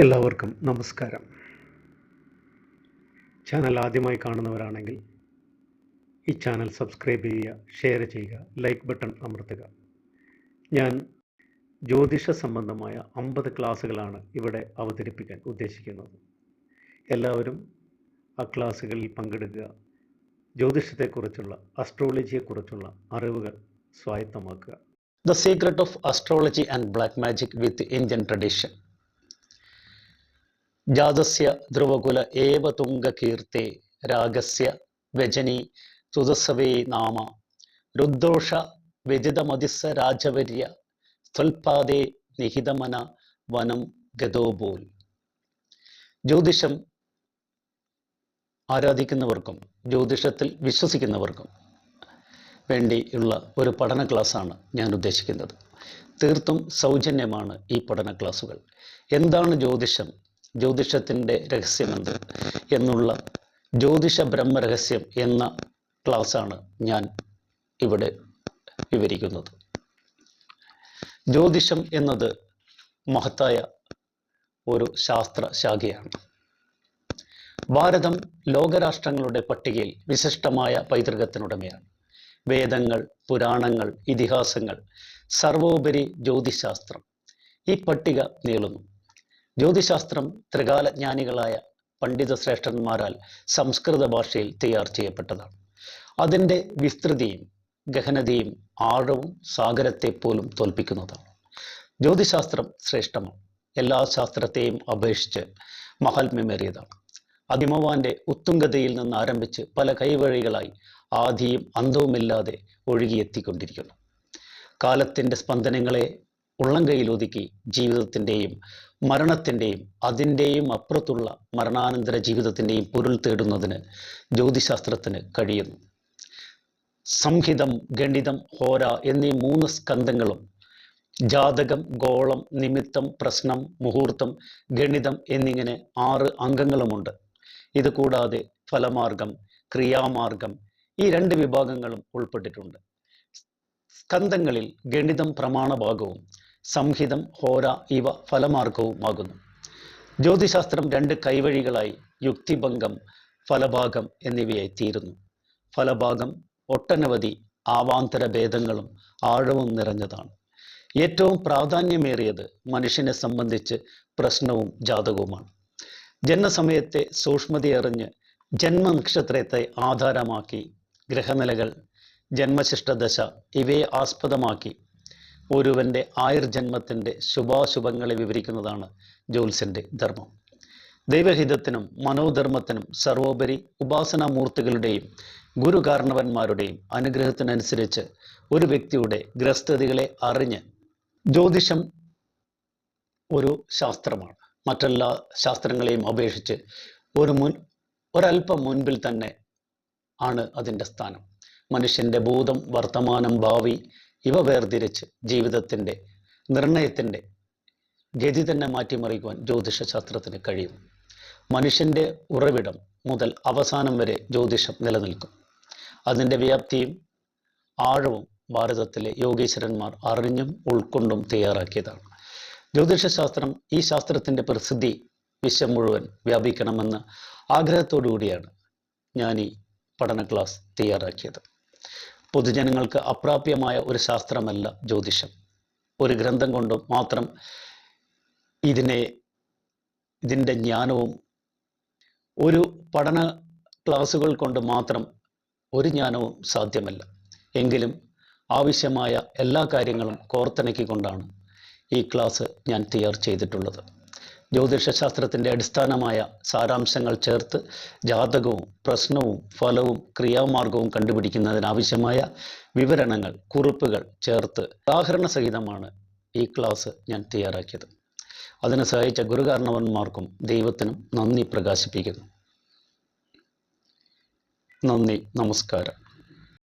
എല്ലാവർക്കും നമസ്കാരം. ചാനൽ ആദ്യമായി കാണുന്നവരാണെങ്കിൽ ഈ ചാനൽ സബ്സ്ക്രൈബ് ചെയ്യുക ഷെയർ ചെയ്യുക ലൈക്ക് ബട്ടൺ അമർത്തുക. ഞാൻ ജ്യോതിഷ സംബന്ധമായ അമ്പത് ക്ലാസ്സുകളാണ് ഇവിടെ അവതരിപ്പിക്കാൻ ഉദ്ദേശിക്കുന്നത്. എല്ലാവരും ആ ക്ലാസ്സുകളിൽ പങ്കെടുക്കുക. ജ്യോതിഷത്തെക്കുറിച്ചുള്ള അസ്ട്രോളജിയെക്കുറിച്ചുള്ള അറിവുകൾ സ്വായത്തമാക്കുക. The secret of astrology and black magic with Indian Tradition. ജാതസ്യ ധ്രുവകുല ഏവ തുംഗകീർത്തെ രാഗസ്യ വ്യജനി തുതസവേ നാമ. രുദ്രോഷ വ്യതിതമതിസ്സ രാജവര്യ ത്വൽപാദേ നിഹിതമന വനം ഗതോബോൽ ജ്യോതിഷം ആരാധിക്കുന്നവർക്കും ജ്യോതിഷത്തിൽ വിശ്വസിക്കുന്നവർക്കും വേണ്ടിയുള്ള ഒരു പഠന ക്ലാസ്സാണ് ഞാൻ ഉദ്ദേശിക്കുന്നത്. തീർത്തും സൗജന്യമാണ് ഈ പഠന ക്ലാസ്സുകൾ. എന്താണ് ജ്യോതിഷം? ജ്യോതിഷത്തിന്റെ രഹസ്യമെന്ത് എന്നുള്ള ജ്യോതിഷ ബ്രഹ്മരഹസ്യം എന്ന ക്ലാസ്സാണ് ഞാൻ ഇവിടെ വിവരിക്കുന്നത്. ജ്യോതിഷം എന്നത് മഹത്തായ ഒരു ശാസ്ത്ര ശാഖയാണ് ഭാരതം ലോകരാഷ്ട്രങ്ങളുടെ പട്ടികയിൽ വിശിഷ്ടമായ പൈതൃകത്തിനുടമയാണ്. വേദങ്ങൾ പുരാണങ്ങൾ ഇതിഹാസങ്ങൾ സർവോപരി ജ്യോതിശാസ്ത്രം ഈ പട്ടിക നീളുന്നു. ജ്യോതിശാസ്ത്രം ത്രികാലജ്ഞാനികളായ പണ്ഡിത ശ്രേഷ്ഠന്മാരാൽ സംസ്കൃത ഭാഷയിൽ തയ്യാർ ചെയ്യപ്പെട്ടതാണ്. അതിന്റെ വിസ്തൃതിയും ഗഹനതയും ആഴവും സാഗരത്തെ പോലും തോൽപ്പിക്കുന്നതാണ്. ജ്യോതിശാസ്ത്രം ശ്രേഷ്ഠമാണ്. എല്ലാ ശാസ്ത്രത്തെയും അപേക്ഷിച്ച് മഹാത്മ്യമേറിയതാണ്. അതിമവാന്റെ ഉത്തുംഗതയിൽ നിന്ന് ആരംഭിച്ച് പല കൈവഴികളായി ആദിയും അന്തവുമില്ലാതെ ഒഴുകിയെത്തിക്കൊണ്ടിരിക്കുന്നു. കാലത്തിന്റെ സ്പന്ദനങ്ങളെ ഉള്ളം കയ്യിലൊതുക്കി ജീവിതത്തിന്റെയും മരണത്തിന്റെയും അതിന്റെയും അപ്പുറത്തുള്ള മരണാനന്തര ജീവിതത്തിന്റെയും പൊരുൾ തേടുന്നതിന് ജ്യോതിശാസ്ത്രത്തിന് കഴിയുന്നു. സംഹിതം ഗണിതം ഹോര എന്നീ മൂന്ന് സ്കന്ധങ്ങളും ജാതകം ഗോളം നിമിത്തം പ്രശ്നം മുഹൂർത്തം ഗണിതം എന്നിങ്ങനെ ആറ് അംഗങ്ങളുമുണ്ട്. ഇത് കൂടാതെ ഫലമാർഗം ക്രിയാമാർഗം ഈ രണ്ട് വിഭാഗങ്ങളും ഉൾപ്പെട്ടിട്ടുണ്ട്. സ്കന്ധങ്ങളിൽ ഗണിതം പ്രമാണഭാഗവും സംഹിതം ഹോര ഇവ ഫലമാർഗവുമാകുന്നു. ജ്യോതിശാസ്ത്രം രണ്ട് കൈവഴികളായി യുക്തിഭംഗം ഫലഭാഗം എന്നിവയായി തീരുന്നു. ഫലഭാഗം ഒട്ടനവധി ആവാന്തര ഭേദങ്ങളും ആഴവും നിറഞ്ഞതാണ്. ഏറ്റവും പ്രാധാന്യമേറിയത് മനുഷ്യനെ സംബന്ധിച്ച് പ്രശ്നവും ജാതകവുമാണ്. ജന്മസമയത്തെ സൂക്ഷ്മതയറിഞ്ഞ് ജന്മനക്ഷത്രത്തെ ആധാരമാക്കി ഗ്രഹനിലകൾ ജന്മശിഷ്ടദശ ഇവയെ ആസ്പദമാക്കി ഒരുവന്റെ ആയുർജന്മത്തിന്റെ ശുഭാശുഭങ്ങളെ വിവരിക്കുന്നതാണ് ജോത്സ്യന്റെ ധർമ്മം. ദൈവഹിതത്തിനും മനോധർമ്മത്തിനും സർവോപരി ഉപാസനാമൂർത്തികളുടെയും ഗുരുകാരണവന്മാരുടെയും അനുഗ്രഹത്തിനനുസരിച്ച് ഒരു വ്യക്തിയുടെ ഗ്രസ്തതികളെ അറിഞ്ഞ് ജ്യോതിഷം ഒരു ശാസ്ത്രമാണ്. മറ്റെല്ലാ ശാസ്ത്രങ്ങളെയും അപേക്ഷിച്ച് ഒരു മുൻ ഒരല്പം മുൻപിൽ തന്നെ ആണ് അതിന്റെ സ്ഥാനം. മനുഷ്യന്റെ ഭൂതം വർത്തമാനം ഭാവി ഇവ വേർതിരിച്ച് ജീവിതത്തിന്റെ നിർണയത്തിന്റെ ഗതി തന്നെ മാറ്റിമറിക്കുവാൻ ജ്യോതിഷശാസ്ത്രത്തിന് കഴിയും. മനുഷ്യന്റെ ഉറവിടം മുതൽ അവസാനം വരെ ജ്യോതിഷം നിലനിൽക്കും. അതിന്റെ വ്യാപ്തിയും ആഴവും ഭാരതത്തിലെ യോഗീശ്വരന്മാർ അറിഞ്ഞും ഉൾക്കൊണ്ടും തയ്യാറാക്കിയതാണ്. ജ്യോതിഷശാസ്ത്രം ഈ ശാസ്ത്രത്തിന്റെ പ്രസിദ്ധി വിശ്വം മുഴുവൻ വ്യാപിക്കണമെന്ന ആഗ്രഹത്തോടുകൂടിയാണ് ഞാൻ ഈ പഠന ക്ലാസ് തയ്യാറാക്കിയത്. പൊതുജനങ്ങൾക്ക് അപ്രാപ്യമായ ഒരു ശാസ്ത്രമല്ല ജ്യോതിഷം. ഒരു ഗ്രന്ഥം കൊണ്ട് മാത്രം ഇതിനെ ഇതിന്റെ ജ്ഞാനവും ഒരു പഠന ക്ലാസ്സുകൾ കൊണ്ട് മാത്രം ഒരു ജ്ഞാനവും സാധ്യമല്ല. എങ്കിലും ആവശ്യമായ എല്ലാ കാര്യങ്ങളും കോർത്തിണക്കിക്കൊണ്ടാണ് ഈ ക്ലാസ് ഞാൻ തയ്യാർ ചെയ്തിട്ടുള്ളത്. ജ്യോതിഷശാസ്ത്രത്തിന്റെ അടിസ്ഥാനമായ സാരാംശങ്ങൾ ചേർത്ത് ജാതകവും പ്രശ്നവും ഫലവും ക്രിയാമാർഗവും കണ്ടുപിടിക്കുന്നതിനാവശ്യമായ വിവരണങ്ങൾ കുറിപ്പുകൾ ചേർത്ത് ഉദാഹരണ സഹിതമാണ് ഈ ക്ലാസ് ഞാൻ തയ്യാറാക്കിയത്. അതിനെ സഹായിച്ച ഗുരുകാരണവന്മാർക്കും ദൈവത്തിനും നന്ദി പ്രകാശിപ്പിക്കുന്നു. നന്ദി നമസ്കാരം.